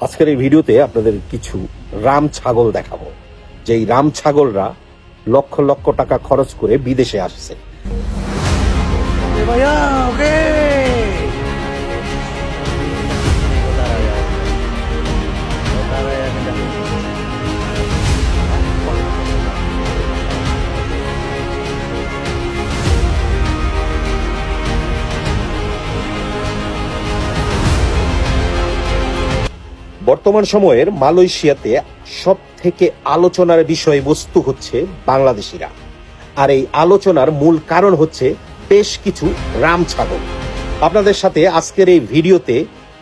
আজকের এই ভিডিওতে আপনাদের কিছু রাম ছাগল দেখাবো। যেই রাম ছাগলরা লক্ষ লক্ষ টাকা খরচ করে বিদেশে আসছে। ভাইয়া, ওকে। বর্তমান সময়ের মালয়েশিয়াতে সব থেকে আলোচনার বিষয়বস্তু হচ্ছে বাংলাদেশিরা। আর এই আলোচনার মূল কারণ হচ্ছে বেশ কিছু রাম ছাগল। আপনাদের সাথে আজকের এই ভিডিওতে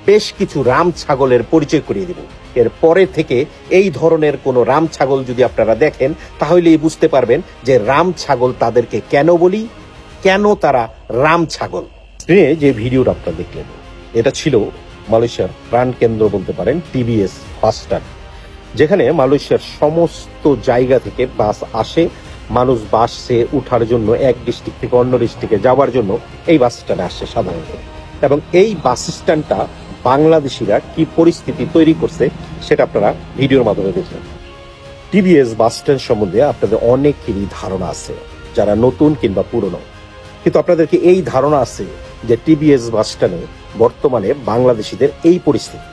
বেশ কিছু রাম ছাগলের পরিচয় করিয়ে দেব। এর পরে থেকে এই ধরনের কোনো রাম ছাগল যদি আপনারা দেখেন, তাহলেই বুঝতে পারবেন যে রাম ছাগল তাদেরকে কেন বলি, কেন তারা রাম ছাগল। যে ভিডিওটা আপনারা দেখলেন, এটা ছিল মালয়েশিয়ার প্রাণ কেন্দ্র বলতে পারেন টিবিএস বাসস্ট্যান্ড, যেখানে মালয়েশিয়ার সমস্ত জায়গা থেকে বাস আসে, মানুষ বাসে উঠার জন্য এক ডিস্ট্রিক্ট থেকে অন্য ডিস্ট্রিক্টে যাওয়ার জন্য এই বাস স্ট্যান্ডে আসে সাধারণত। এবং এই বাস স্ট্যান্ডটা বাংলাদেশিরা কি পরিস্থিতি তৈরি করছে সেটা আপনারা ভিডিওর মাধ্যমে দেখবেন টিবিএস বাস স্ট্যান্ড সম্বন্ধে আপনাদের অনেকেরই ধারণা আছে, যারা নতুন কিংবা পুরনো। কিন্তু আপনাদেরকে এই ধারণা আছে যে টিবিএস বাস স্ট্যান্ডে বর্তমানে বাংলাদেশিদের এই পরিস্থিতি।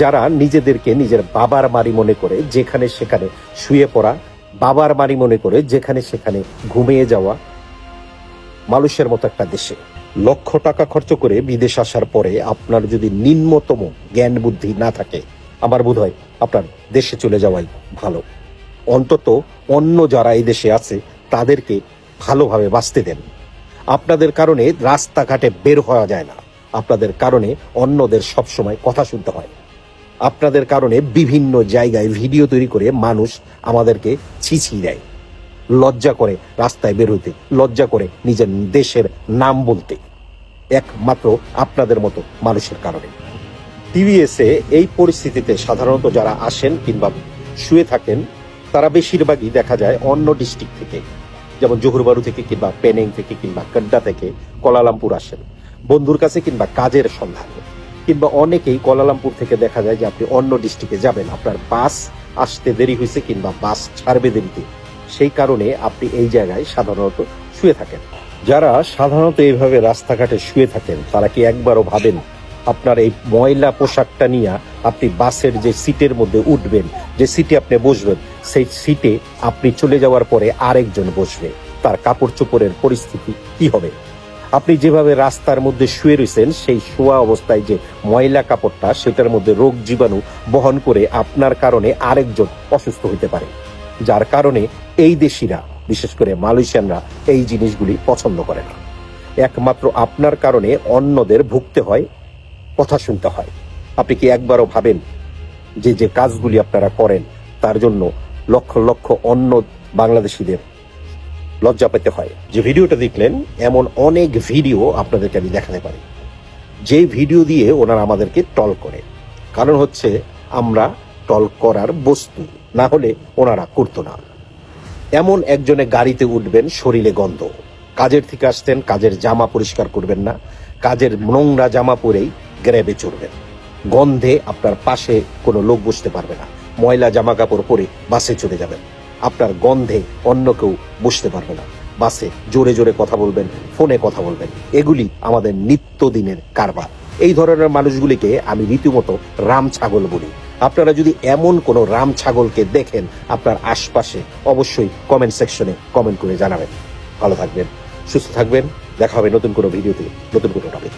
যারা নিজেদেরকে নিজের বাবার বাড়ি মনে করে যেখানে সেখানে শুয়ে পড়া, বাবার বাড়ি মনে করে যেখানে সেখানে ঘুমিয়ে যাওয়া, মানুষের মতো একটা দেশে। লক্ষ টাকা খরচ করে বিদেশ আসার পরে আপনার যদি নিম্নতম জ্ঞান বুদ্ধি না থাকে, আমার বোধ হয় আপনার দেশে চলে যাওয়াই ভালো। অন্তত অন্য যারা এই দেশে আছে, তাদেরকে ভালোভাবে বাঁচতে দেন। আপনাদের কারণে রাস্তাঘাটে বের হওয়া যায় না। আপনাদের কারণে অন্যদের সবসময় কথা শুনতে হয়। আপনাদের কারণে বিভিন্ন জায়গায় ভিডিও তৈরি করে মানুষ আমাদেরকে ছিছি দেয়। লজ্জা করে রাস্তায় বের হইতে, লজ্জা করে নিজের দেশের নাম বলতে। একমাত্র আপনাদের মতো মানুষের কারণে। টিভিএসে এই পরিস্থিতিতে সাধারণত যারা আসেন কিংবা শুয়ে থাকেন, তারা বেশিরভাগই দেখা যায় অন্য ডিস্ট্রিক্ট থেকে। যেমন জহুরবাড়ু থেকে কিংবা পেনিং থেকে কিংবা কাড্ডা থেকে কলালামপুর আসেন, বন্ধুর কাছে কিংবা কাজের সন্ধানে। কিংবা অনেকেই কলালামপুর থেকে দেখা যায় যে আপনি অন্য ডিস্ট্রিক্টে যাবেন, আপনার বাস আসতে দেরি হয়েছে কিংবা বাস ছাড়বে দেরিতে। সেই কারণে আপনি এই জায়গায় সাধারণত শুয়ে থাকেন। যারা সাধারণত এইভাবে রাস্তাঘাটে শুয়ে থাকেন, তারা কি একবারও ভাবেন আপনার এই ময়লা পোশাকটা নিয়ে আপনি বাসের যে সিটের মধ্যে উঠবেন, যে সিটে আপনি বসবেন, সেই সিটে আপনি চলে যাওয়ার পরে আরেকজন বসবে। তার কাপড় চোপড়ের পরিস্থিতি কি হবে? আপনি যেভাবে রাস্তার মধ্যে শুয়ে রয়েছেন, সেই শোয়া অবস্থায় যে ময়লা কাপড়টা, সেটার মধ্যে রোগ জীবাণু বহন করে আপনার কারণে আরেকজন অসুস্থ হতে পারে। যার কারণে এই দেশিরা, বিশেষ করে মালয়েশিয়ানরা, এই জিনিসগুলি পছন্দ করে না। একমাত্র আপনার কারণে অন্যদের ভুগতে হয় কথা শুনতে হয়। আপনি কি একবারও ভাবেন যে যে কাজগুলি আপনারা করেন, তার জন্য লক্ষ লক্ষ অন্য বাংলাদেশিদের লজ্জা পেতে হয়? যে ভিডিওটা দেখলেন, এমন অনেক ভিডিও আপনাদেরকে আমি দেখাতে পারি। যে ভিডিও দিয়ে ওনারা আমাদেরকে টল করে। কারণ হচ্ছে, আমরা টল করার বস্তু, না হলে ওনারা করতো না। এমন একজনে গাড়িতে উঠবেন, শরীরে গন্ধ। কাজের থেকে আসতেন, কাজের জামা পরিষ্কার করবেন না। কাজের নোংরা জামা পরেই গ্র্যাবে চড়বেন। গন্ধে আপনার পাশে কোনো লোক বসতে পারবে না। ময়লা জামা কাপড় পরে বাসে চলে যাবেন। আপনার গন্ধে অন্য কেউ বসতে পারবে না। বাসে জোরে জোরে কথা বলবেন, ফোনে কথা বলবেন। এগুলি আমাদের নিত্যদিনের কারবার। এই ধরনের মানুষগুলিকে আমি রীতিমতো রাম ছাগল বলি। আপনারা যদি এমন কোনো রাম ছাগলকে দেখেন, আপনার আশপাশে অবশ্যই কমেন্ট সেকশনে কমেন্ট করে জানাবেন। ভালো থাকবেন, সুস্থ থাকবেন। দেখা হবে নতুন কোনো ভিডিওতে, নতুন কোনো টপিক